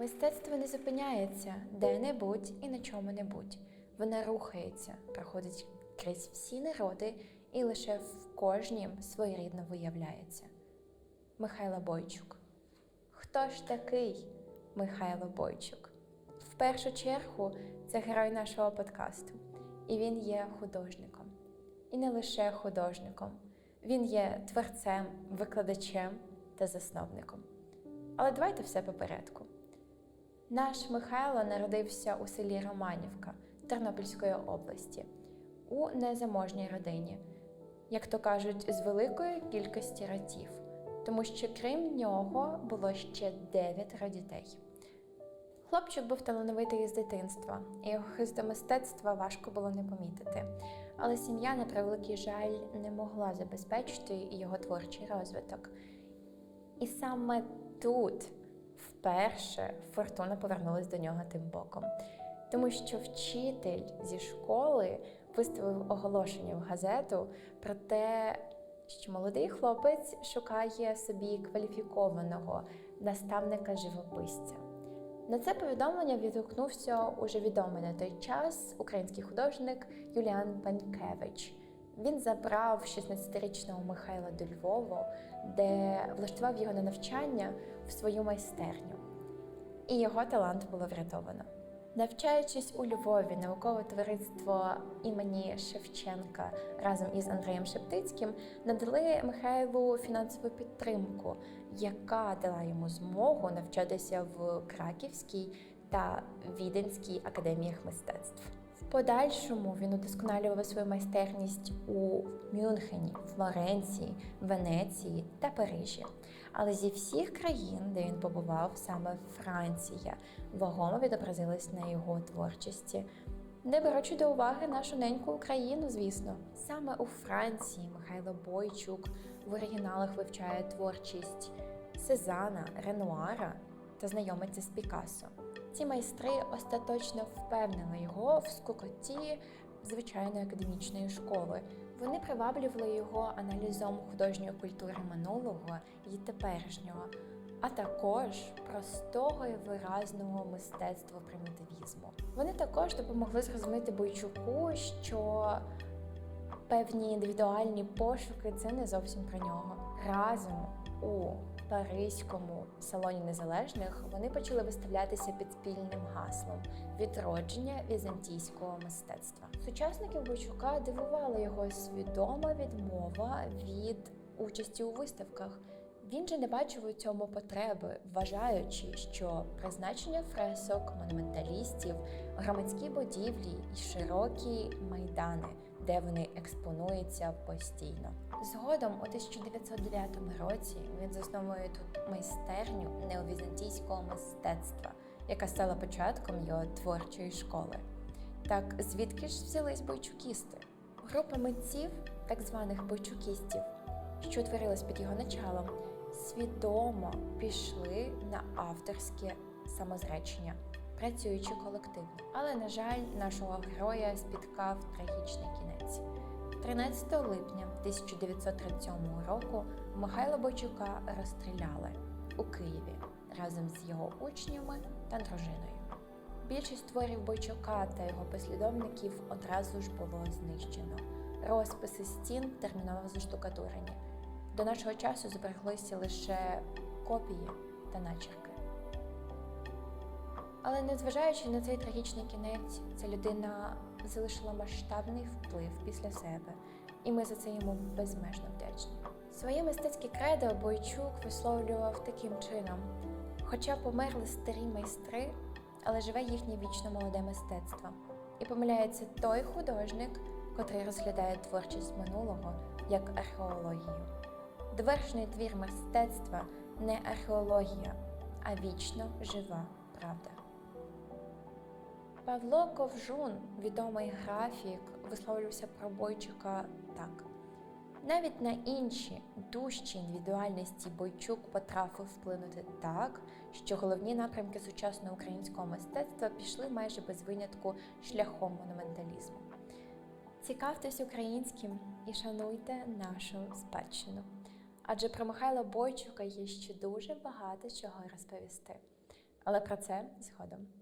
Мистецтво не зупиняється де-небудь і на чому-небудь. Воно рухається, проходить крізь всі народи і лише в кожнім своєрідно виявляється. Михайло Бойчук. Хто ж такий Михайло Бойчук? В першу чергу це герой нашого подкасту, і він є художником. І не лише художником, він є творцем, викладачем та засновником. Але давайте все по порядку. Наш Михайло народився у селі Романівка Тернопільської області у незаможній родині, як то кажуть, з великої кількості ротів, тому що крім нього було ще дев'ятеро дітей. Хлопчик був талановитий з дитинства, і його хист мистецтва важко було не помітити. Але сім'я, на превеликий жаль, не могла забезпечити його творчий розвиток. І саме тут вперше фортуна повернулась до нього тим боком. Тому що вчитель зі школи виставив оголошення в газету про те, що молодий хлопець шукає собі кваліфікованого наставника-живописця. На це повідомлення відгукнувся уже відомий на той час український художник Юліан Панькевич. Він забрав 16-річного Михайла до Львова, де влаштував його на навчання в свою майстерню. І його талант було врятовано. Навчаючись у Львові, наукове товариство імені Шевченка разом із Андреєм Шептицьким надали Михайлу фінансову підтримку, яка дала йому змогу навчатися в Краківській та Віденській академіях мистецтв. Подальшому він удосконалював свою майстерність у Мюнхені, Флоренції, Венеції та Парижі. Але зі всіх країн, де він побував, саме Франція вагомо відобразилась на його творчості. Не беручи до уваги нашу неньку Україну, звісно, саме у Франції Михайло Бойчук в оригіналах вивчає творчість Сезана, Ренуара та знайомиться з Пікассо. Ці майстри остаточно впевнили його в скукоті звичайної академічної школи. Вони приваблювали його аналізом художньої культури минулого і теперішнього, а також простого і виразного мистецтва примітивізму. Вони також допомогли зрозуміти Бойчуку, що певні індивідуальні пошуки це не зовсім про нього. Разом у Паризькому салоні незалежних вони почали виставлятися під спільним гаслом відродження візантійського мистецтва. Сучасників Бойчука дивувала його свідома відмова від участі у виставках. Він же не бачив у цьому потреби, вважаючи, що призначення фресок, монументалістів, громадські будівлі і широкі майдани, де вони експонуються постійно. Згодом, у 1909 році, він засновує тут майстерню неовізантійського мистецтва, яка стала початком його творчої школи. Так звідки ж взялись бойчукісти? Група митців, так званих бойчукістів, що утворилась під його началом, свідомо пішли на авторське самозречення, працюючи колективно. Але, на жаль, нашого героя спіткав трагічний кінець. 13 липня 1937 року Михайла Бойчука розстріляли у Києві разом з його учнями та дружиною. Більшість творів Бойчука та його послідовників одразу ж було знищено. Розписи стін терміново заштукатурені. До нашого часу збереглися лише копії та начерки. Але незважаючи на цей трагічний кінець, ця людина залишила масштабний вплив після себе, і ми за це йому безмежно вдячні. Своє мистецьке кредо Бойчук висловлював таким чином: хоча померли старі майстри, але живе їхнє вічно молоде мистецтво. І помиляється той художник, котрий розглядає творчість минулого як археологію. Довершений твір мистецтва не археологія, а вічно жива правда. Павло Ковжун, відомий графік, висловлювався про Бойчука так. Навіть на інші дужчі індивідуальності Бойчук потрапив вплинути так, що головні напрямки сучасного українського мистецтва пішли майже без винятку шляхом монументалізму. Цікавтесь українським і шануйте нашу спадщину. Адже про Михайла Бойчука є ще дуже багато чого розповісти. Але про це згодом.